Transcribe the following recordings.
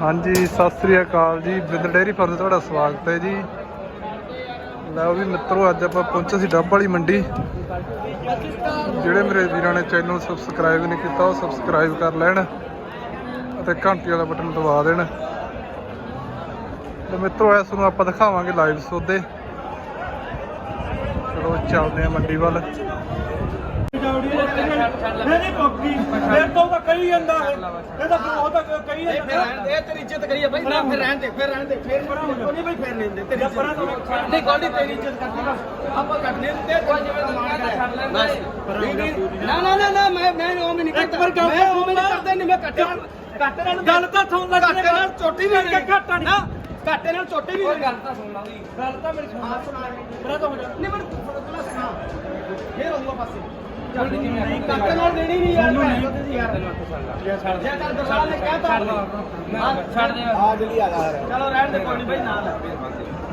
ਹਾਂਜੀ, ਸਤਿ ਸ੍ਰੀ ਅਕਾਲ ਜੀ। ਬਿੰਦ dairy farm ਤੁਹਾਡਾ ਸਵਾਗਤ ਹੈ ਜੀ। ਲਓ ਵੀ ਮਿੱਤਰੋ, ਅੱਜ ਆਪਾਂ ਪਹੁੰਚੇ ਸੀ ਡੱਬ ਵਾਲੀ ਮੰਡੀ। ਜਿਹੜੇ ਮੇਰੇ ਵੀਰਾਂ ਨੇ ਚੈਨਲ ਸਬਸਕ੍ਰਾਈਬ ਨਹੀਂ ਕੀਤਾ, ਉਹ ਸਬਸਕ੍ਰਾਈਬ ਕਰ ਲੈਣ ਅਤੇ ਘੰਟੀ ਵਾਲਾ ਬਟਨ ਦਬਾ ਦੇਣ। ਤੇ ਮਿੱਤਰੋ, ਇਸ ਨੂੰ ਆਪਾਂ ਦਿਖਾਵਾਂਗੇ ਲਾਈਵ ਸੌਦੇ। ਚਲੋ, ਚੱਲਦੇ ਆ ਮੰਡੀ ਵੱਲ। ਨਹੀਂ ਪੱਕੀ। ਫਿਰ ਤੋਂ ਕਹੀ ਜਾਂਦਾ ਇਹ। ਤਾਂ ਉਹ ਤਾਂ ਕਹੀ ਫਿਰ ਜਾਂਦਾ ਦੇ ਤੇਰੀ ਇੱਜ਼ਤ ਕਰੀਏ ਬਾਈ। ਨਾ ਫਿਰ ਰਹਿਣ ਦੇ ਫਿਰ ਰਹਿਣ ਦੇ ਫਿਰ ਨਹੀਂ ਬਾਈ ਫਿਰ ਨਹੀਂ ਦੇ ਤੇਰੀ ਪਰਾਂ ਤੋਂ ਇੱਜ਼ਤ ਨਹੀਂ ਗੋਲਡੀ ਤੇਰੀ ਇੱਜ਼ਤ ਕਰਦੀ ਬਸ। ਆਪਾਂ ਨਹੀਂ ਦਿੰਦੇ ਕੋਈ ਜਿਵੇਂ ਸਮਾਨ ਕਰ ਬਸ। ਨਾ ਨਾ ਨਾ ਨਾ ਮੈਂ ਮੈਂ ਉਹ ਨਹੀਂ ਕਰਦਾ। ਮੈਂ ਉਹ ਨਹੀਂ ਕਰਦਾ ਨਹੀਂ ਮੈਂ ਕੱਟੇ ਕੱਟੇ ਨਾਲ ਗੱਲ ਤਾਂ ਸੁਣ ਲੈ ਕੱਟੇ ਨਾਲ ਚੋਟੀ ਵੀ ਨਹੀਂ। ਘਾਟਾ ਨਹੀਂ ਨਾ। ਕੱਟੇ ਨਾਲ ਚੋਟੀ ਵੀ ਗੱਲ ਤਾਂ ਸੁਣ ਲਾ ਗੱਲ ਤਾਂ ਮੇਰੀ ਸੁਣ ਪਰਾਂ ਤੋਂ ਹੋ ਜਾ। ਨਹੀਂ ਥੋੜਾ ਸੁਣਾ। ਫੇਰ ਪਾਸੇ। ਕੱਟੇ ਨਾਲ ਦੇਣੀ ਨਹੀਂ ਯਾਰ ਮੈਂ ਯਾਰ ਛੱਡ ਦੇ ਚੱਲ ਦਰਬਾਰ ਨੇ ਕਹਿਤਾ ਛੱਡ ਦੇ ਆ ਜਲਦੀ ਆ ਜਾ ਚਲੋ ਰਹਿਣ ਦੇ ਕੋਈ ਨਹੀਂ ਬਾਈ ਨਾ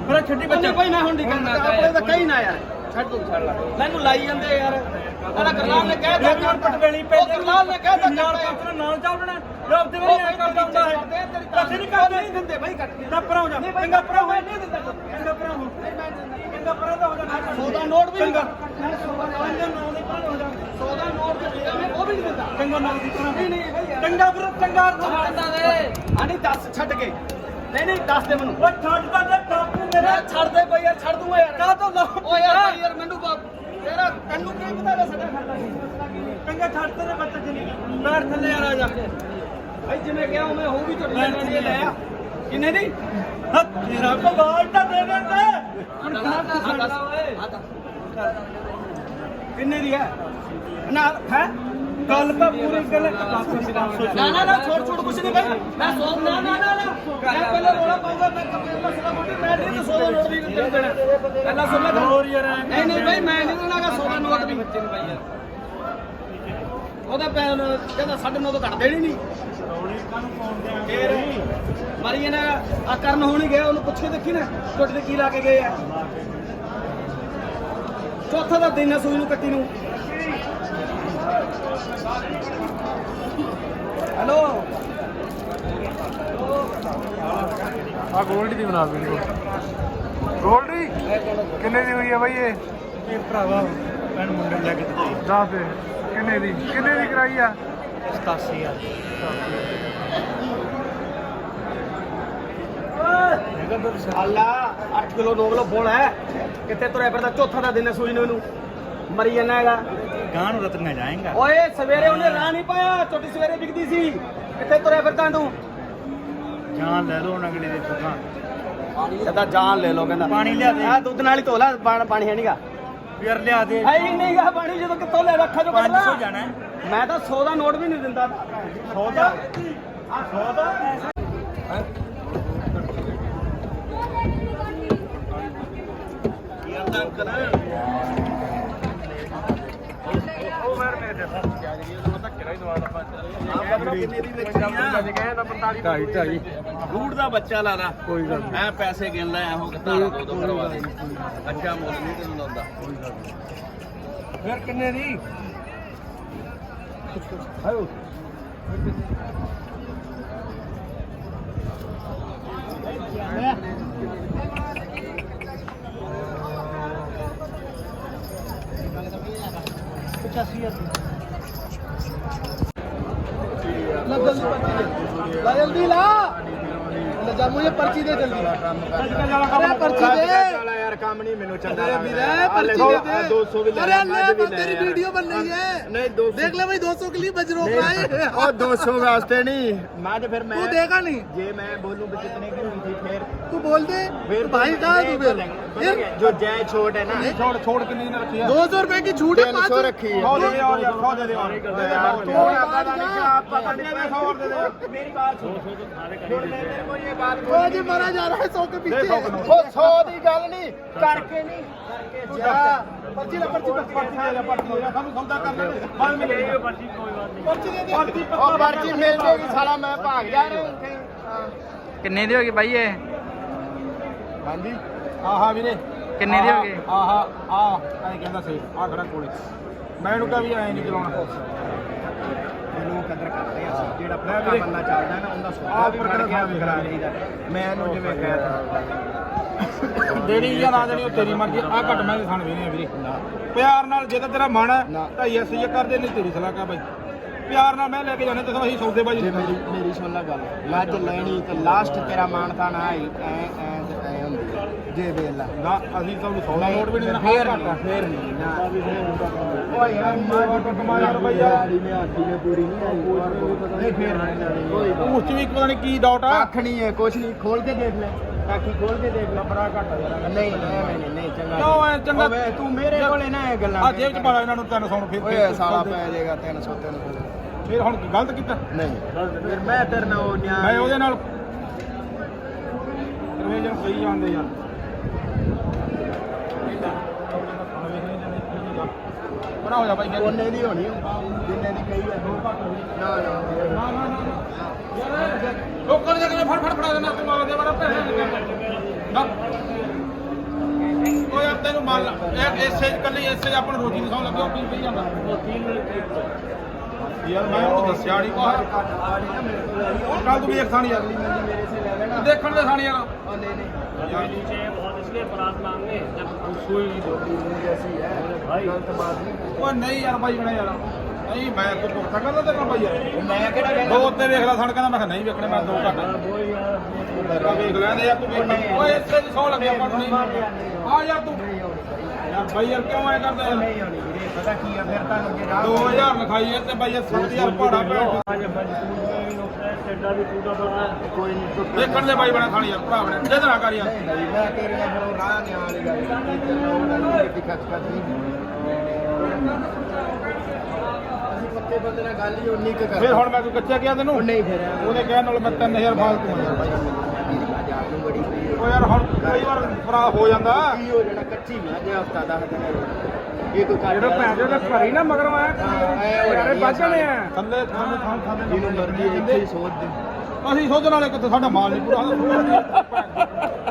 ਲੈ ਛੱਡੀ ਬੱਚੇ ਭਾਈ ਮੈਂ ਹੁਣ ਨਹੀਂ ਆਪਣੇ ਤਾਂ ਕਹੀ ਨਾ ਯਾਰ ਛੱਡ ਤੂੰ ਛੱਡ ਲੈ ਮੈਨੂੰ ਲਾਈ ਜਾਂਦੇ ਯਾਰ ਇਹਦਾ ਗਰਲਾਲ ਨੇ ਕਹਿ ਇੱਕ ਵਾਰ ਪਟਵੇਲੀ ਪੈ ਉਹ ਨੇ ਕਹਿ ਦਿੱਤਾ ਨਾਲ ਪਾਤਰ ਨਾਲ ਚੱਲਣਾ ਰੱਬ ਦੇ ਵੀ ਨਹੀਂ ਕਰਦਾ ਹੁੰਦਾ ਹੈ ਅਸੀਂ ਨਹੀਂ ਕਰਦੇ ਨਹੀਂ ਦਿੰਦੇ ਭਾਈ ਕੱਟ ਤਾਂ ਪਰਾਂ ਹੋ ਜਾ ਚੰਗਾ ਪਰਾਂ ਹੋ ਨਹੀਂ ਦਿੰਦਾ ਚੰਗਾ ਪਰਾਂ ਹੋ ਨਹੀਂ ਮੈਂ ਸੌ ਦਾ ਨੋਟ ਚੰਗਾ। ਨਾਮ ਦੇ ਪਰਾਂ ਹੋ ਜਾ। ਸੌ ਦਾ ਨੋਟ ਵੀ ਨਹੀਂ ਮੈਂ ਉਹ ਵੀ ਨਹੀਂ ਦਿੰਦਾ। ਚੰਗਾ ਨਾਮ ਦੀ ਪਰਾਂ ਨਹੀਂ ਨਹੀਂ ਭਾਈ ਯਾਰ। ਚੰਗਾ ਫਿਰ ਚੰਗਾ ਅਰਥ ਛੱਡਦਾ ਦੇ ਆਣੀ 10 ਛੱਡ ਕੇ। ਨਹੀਂ ਨਹੀਂ 10 ਦੇ ਮੈਨੂੰ। ਓਏ ਛੱਡ ਤਾਂ ਦੇ ਟਾਪੂ ਮੇਰੇ। ਮੇਰਾ ਛੱਡ ਦੇ ਭਾਈ ਯਾਰ ਛੱਡ ਦੂੰਗਾ ਯਾਰ। ਕਾਹ ਤੋਂ ਲਾ? ਓ ਯਾਰ ਭਾਈ ਯਾਰ ਮੈਨੂੰ ਬਾਪ ਤੇਰਾ ਤੈਨੂੰ ਕੀ ਪਤਾ ਵੇ ਸਾਡਾ ਖਰਚਾ ਕੀ ਚੰਗਾ ਛੱਡ ਤੇ ਬੱਚਾ ਚਲੀ ਮਾਰ ਥੱਲੇ ਯਾਰ ਆ ਜਾ ਭਾਈ ਜਿਵੇਂ ਕਿਹਾ ਉਵੇਂ ਹੋਊ ਵੀ ਝੋਟੀ ਲੈਣੀ ਲੈ ਆ। ਕਿੰਨੇ ਦੀ? ਹੱਥ ਤੇਰਾ ਭਗਵਾਨ ਤਾਂ ਦੇ ਦਿੰਦੇ ਹੁਣ ਕਹਾਂ ਸਾਡਾ ਓਏ ਕਿੰਨੇ ਦੀ ਹੈ? ਨਾ ਹੈ? ਗੱਲ ਤਾਂ ਪੂਰੀ ਗੱਲ ਨਾ ਨਾ ਨਾ ਛੋੜ ਛੋੜ ਕੁਛ ਨਹੀਂ ਭਾਈ ਮੈਂ ਨਾ ਨਾ ਨਾ। ਮੈਂ ਪਹਿਲੇ ਰੋਲਾ ਪਾਉਂਗਾ ਮੈਂ ਕੱਪੜੇ ਮਸਲਾ ਮੋਟੀ ਮੈਂ ਨਹੀਂ ਤਾਂ ਸੌ ਦਾ ਨੋਟ ਵੀ ਦੇ ਦੇਣਾ। ਪਹਿਲਾਂ ਸੁਣ ਲੈ ਹੋਰ ਯਾਰ ਨਹੀਂ ਨਹੀਂ ਭਾਈ ਮੈਂ ਨਹੀਂ ਦੇਣਾਗਾ ਸੌ ਦਾ ਨੋਟ ਵੀ ਬੱਚੇ ਨੂੰ ਭਾਈ ਯਾਰ। ਉਹਦਾ ਪੈਨ ਕਹਿੰਦਾ ਸਾਡੇ ਨੌ ਤੋਂ ਘੱਟ ਦੇਣੀ ਨਹੀਂ। ਫੇਰ ਮਾਰੀ ਇਹਨਾਂ ਆ ਕਰਨ ਹੋਣੀ ਗਿਆ ਉਹਨੂੰ ਪੁੱਛ ਦੇਖੀ ਨਾ ਟੁੱਟ ਤੇ ਕੀ ਲਾ ਕੇ ਗਏ ਆ। ਚੌਥਾ ਦਾ ਦਿਨ ਹੈ ਸੂਈ ਨੂੰ ਕੱਟੀ ਨੂੰ। ਹੈਲੋ ਆ ਗੋਲਡੀ ਦੀ ਬਣਾ ਵੀਡੀਓ ਗੋਲਡੀ ਕਿੰਨੇ ਦੀ ਹੋਈ ਆ ਬਾਈ ਇਹ? ਇਹ ਭਰਾਵਾ ਮੈਂ ਮੁੰਡੇ ਨੂੰ ਲੈ ਕੇ ਦਿੱਤੀ। ਦੱਸ ਦੇ ਕਿੰਨੇ ਦੀ? ਕਿੰਨੇ ਦੀ ਕਰਾਈ ਆ? 87000 ਅੱਲਾ 8 ਕਿਲੋ 9 ਕਿਲੋ ਬੋਲ ਹੈ। ਕਿੱਥੇ ਤੁਰਿਆ ਫਿਰਦਾ? ਚੌਥਾ ਦਾ ਦਿਨ ਹੈ ਸੂਈ ਨੂੰ ਇਹਨੂੰ। ਮਰੀ ਜਾਣਾ ਹੈਗਾ। ਗਾਂ ਨੂੰ ਰਤਨਾ ਜਾਏਗਾ। ਓਏ ਸਵੇਰੇ ਉਹਨੇ ਰਾਹ ਨਹੀਂ ਪਾਇਆ। ਛੋਟੀ ਸਵੇਰੇ ਵਿਕਦੀ ਸੀ। ਕਿੱਥੇ ਤੁਰਿਆ ਫਿਰਦਾ ਤੂੰ? ਜਾਨ ਲੈ ਲਓ ਅਗਲੇ ਦੇ ਦੁਕਾਨ ਕਹਿੰਦਾ ਜਾਨ ਲੈ ਲੋ ਕਹਿੰਦਾ। ਪਾਣੀ ਲਿਆ ਦੇ। ਆ ਦੁੱਧ ਨਾਲ ਹੀ ਧੋਲਾ ਪਾਣੀ ਹੈ ਨਹੀਂਗਾ ਯਾਰ ਲਿਆ ਦੇ। ਹੈ ਹੀ ਨਹੀਂਗਾ ਪਾਣੀ ਜਦੋਂ ਕਿੱਥੋਂ ਲੈ ਰੱਖਾ ਜੋ ਕੱਢ 500 ਜਾਣਾ ਮੈਂ ਤਾਂ 100 ਦਾ ਨੋਟ ਵੀ ਨਹੀਂ ਦਿੰਦਾ। 100 ਦਾ। 100 ਦਾ। ਯਾਰ ਤਾਂ ਅੰਕਲ ਉਹ ਮੈਰ ਮੇਰੇ ਦੇ ਧੱਕੇ ਨਾਲ ਹੀ ਦਵਾ ਲੱਪਾ ਕਿੰਨੇ ਦੀ ਵੇਚੀ ਢਾਈ ਢਾਈ। ਰੂਟ ਦਾ ਬੱਚਾ ਲਾਦਾ ਕੋਈ ਗੱਲ ਮੈਂ ਪੈਸੇ ਗਿਣ ਲੈ ਆਹੋ ਕਿਤਾਰਾ ਦੋ ਦੋ ਕਰਵਾ ਦੇ। ਅੱਛਾ ਮੁੱਲ ਨਹੀਂ ਤੈਨੂੰ ਲਾਉਂਦਾ। ਫਿਰ ਕਿੰਨੇ ਦੀ? 85000 ला जल्दी पर्ची दे ला जल्दी ला ले जा मुझे पर्ची दे जल्दी अरे पर्ची दे ਵਾਲਾ ਯਾਰ ਕੰਮ ਨਹੀਂ ਮੈਨੂੰ चंगा अरे लगदा। ਵੀਰੇ ਆਹ पर्ची देखो, दे दे आह 200 ਵੀ ਲੈ अरे ਲੈ ले तेरी वीडियो बन रही है ਨਹੀਂ 200 देख ले भाई 200 के लिए बज नहीं, रहा ਉਹ है 200 ਵਾਸਤੇ ਨਹੀਂ ਮੈਂ ਤੇ ਫਿਰ ਮੈਂ तू देगा नहीं ਜੇ ਮੈਂ ਬੋਲੂ ਵੀ ਕਿਤਨੇ ਕੀ ਹੁੰਦੀ ਫਿਰ तू बोल दे फिर भाई कहा तू फिर जो जय छोट है ना छोड़ छोड़ के नहीं रखी दो सौ रुपए की छूट है रखी है। मरा जा रहा है सौ के पीछे। सौ गल नहीं करके नहीं। दी। भाई ਆਹਾ ਵੀਰੇ। ਕਿੰਨੇ ਦੀ ਹੋ ਗਈ ਆਹਾ ਆ ਐਂ ਕਹਿੰਦਾ ਸੀ ਆ ਖੜਾ ਕੋਲੇ। ਮੈਂ ਇਹਨੂੰ ਕਿਹਾ ਵੀ ਐਂ ਨਹੀਂ ਚਲਾਉਣਾ। ਲੋਕ ਕਦਰ ਕਰਦੇ ਆ ਜਿਹੜਾ ਪੱਕਾ ਬੰਦਾ ਚੱਲਦਾ ਨਾ ਉਹਦਾ ਸੌਦਾ ਵੀ ਫੜ ਕੇ ਆਪ ਕਰਾ ਲਈਦਾ ਮੈਂ ਇਹਨੂੰ ਜਿਵੇਂ ਕਹਿ ਦੇਣੀ ਜਾਂ ਨਾ ਦੇਣੀ ਉਹ ਤੇਰੀ ਮਰਜ਼ੀ। ਆ ਘੱਟ ਮੈਂ ਦੇ ਥਣ ਵੀ ਨਹੀਂ ਵੀਰੇ। ਪਿਆਰ ਨਾਲ ਜੇ ਤਾਂ ਤੇਰਾ ਮਨ ਹੈ। ਢਾਈ ਐਸੀ ਜੇ ਕਰਦੇ ਨਹੀਂ ਤੇਰੀ ਸਲਾਹ ਕਾ ਬਾਈ। ਪਿਆਰ ਨਾਲ ਮੈਂ ਲੈ ਕੇ ਜਾਣੇ ਤੇ ਅਸੀਂ ਸੌਦੇ ਬਾਜੀ। ਜੇ ਮੇਰੀ ਮੇਰੀ ਸੁਣ ਲੈ ਗੱਲ। ਲੱਜ ਲੈਣੀ ਤੇ ਲਾਸਟ ਤੇਰਾ ਮਾਨ ਤਾਂ ਨਾ ਆਈ ਐ ਐ ਹੁੰਦੀ। ਜੇ ਵੇਲਾ ਨਾ ਅਸੀਂ ਤੁਹਾਨੂੰ 100 ਦਾ ਨੋਟ ਵੀ ਨਹੀਂ ਦੇਣਾ। ਫੇਰ। ਨਹੀਂ ਫੇਰ ਨਹੀਂ ਨਾ। ਓਏ ਯਾਰ ਮਾਰ ਕਮਾ ਯਾਰ ਬਈ ਯਾਰ। ਮੈਂ ਆਖੀ ਨੇ ਪੂਰੀ ਨਹੀਂ ਆਈ। ਨਹੀਂ ਫੇਰ ਨਹੀਂ ਕੋਈ ਉਸ ਚ ਵੀ ਪਤਾ ਨਹੀਂ ਕੀ ਡਾਊਟ ਆ। ਕੱਖ ਨਹੀਂ ਹੈ ਕੁਛ ਨਹੀਂ। ਖੋਲ ਕੇ ਦੇਖ ਲੈ। ਕਾਕੀ ਖੋਲ ਕੇ ਦੇਖ ਲੈ। ਬੜਾ ਘੱਟ ਨਹੀਂ ਨਹੀਂ ਨਹੀਂ ਚੰਗਾ ਕਿਉਂ ਐ ਚੰਗਾ ਓਏ ਤੂੰ ਮੇਰੇ ਕੋਲੇ ਨਾ ਇਹ ਗੱਲਾਂ ਆ ਜੇਬ ਚ ਪਾ ਲਾ ਇਹਨਾਂ ਨੂੰ 300 ਨੂੰ ਫਿਰ ਓਏ ਸਾਲਾ ਪੈ ਜਾਏਗਾ 300 300 ਫਿਰ ਹੁਣ ਕੀ ਗਲਤ ਕੀਤਾ। ਨਹੀਂ ਫਿਰ ਮੈਂ ਤੇਰੇ ਨਾਲ ਉਹ ਨਿਆਂ ਮੈਂ ਉਹਦੇ ਨਾਲ ਰਿਵੇਜਨ ਕਹੀ ਜਾਂਦੇ ਯਾਰ। ਬਣਾ ਹੋ ਜਾ ਬਾਈ ਉਹਨੇ ਦੀ ਹੋਣੀ ਜਿੰਨੇ ਦੀ ਕਹੀ ਹੈ ਨਾ ਨਾ ਨਾ। ਨਾ ਨਾ ਨਾ। ਯਾਰ ਲੋਕਾਂ ਨੇ ਕਿਵੇਂ ਫੜ ਫੜ ਫੜਾ ਦੇਣਾ ਤੂੰ? ਆਦੇ ਬੜਾ ਪੈਸੇ ਨਾ ਓਏ ਆ ਤੈਨੂੰ ਮੰਨ ਲਾ। ਇਹ ਇਸੇ ਕੱਲੀ ਇਸੇ ਆਪਾਂ ਨੂੰ ਰੋਜੀ ਨਹੀਂ ਲੱਗਿਆ ਕੀ ਪਈ ਜਾਂਦਾ? ਯਾਰ ਮੈਂ ਉਹਨੂੰ ਦੱਸਿਆ ਨਹੀਂ ਕੋਹ ਉਹ ਕੱਲ ਤੂੰ ਵੇਖ ਸਾਣੀ ਯਾਰ ਮੇਰੇ ਸੇ ਲੈ ਲੈਣਾ ਦੇਖਣ ਦੇ ਸਾਣੀ ਯਾਰ ਉਹ ਨਹੀਂ ਨਹੀਂ ਯਾਰ जैसी है गलत बात नहीं ਓਏ ਨਹੀਂ ਯਾਰ ਬਾਈ ਬਣਾ ਯਾਰ ਨਹੀਂ ਮੈਂ ਕੋਈ ਪੁੱਛਾ ਕਰਦਾ ਤੇ ਨਾ ਬਾਈ ਯਾਰ मैं केड़ा ਦੋ ਉੱਤੇ ਵੇਖ ਲੈ ਸਣ ਕਹਿੰਦਾ ਮੈਂ ਕਿਹਾ ਨਹੀਂ ਵੇਖਣੇ ਮੈਂ ਦੋ ਘੱਟ ਆ ਵੇਖ ਲੈਂਦੇ ਯਾਰ ਤੂੰ ਵੇਖ ਓਏ ਇੱਥੇ ਦੀ ਸੌ ਲੱਗਿਆ ਆਪਾਂ ਨੂੰ ਨਹੀਂ ਆ ਯਾਰ ਤੂੰ ਯਾਰ ਬਾਈ ਯਾਰ ਫਿਰ ਹੁਣ ਮੈਂ ਕੋਈ ਕੱਚਾ ਕਿਹਾ ਤੈਨੂੰ ਨਹੀਂ ਫਿਰ ਉਹਦੇ ਕਹਿਣ ਨਾਲ ਮੈਂ 3000 ਫਾਲਤੂ ਮਾਰਿਆ ਬਾਈ ਨੂੰ ਬੜੀ ਓ ਯਾਰ ਹੁਣ ਕਈ ਵਾਰ ਭਰਾ ਹੋ ਜਾਂਦਾ। ਕੀ ਹੋ ਜਾਣਾ ਕੱਚੀ ਮੈਂ ਜੇ ਹਫਤਾ ਦਾ ਇਹ ਕੋਈ ਕਰ ਜਿਹੜਾ ਭੈਣ ਦੇ ਘਰੀ ਨਾ ਮਗਰ ਆਇਆ ਯਾਰੇ ਬਾਜਣੇ ਆ। ਥੱਲੇ ਥੱਲੇ ਥਾਂ ਥਾਂ ਜਿਹਨੂੰ ਮਰਦੀ ਇੱਥੇ ਹੀ ਸੋਚ ਦੇ। ਅਸੀਂ ਸੋਚਣ ਵਾਲੇ ਕਿੱਥੇ ਸਾਡਾ ਮਾਲ ਨਹੀਂ ਪੂਰਾ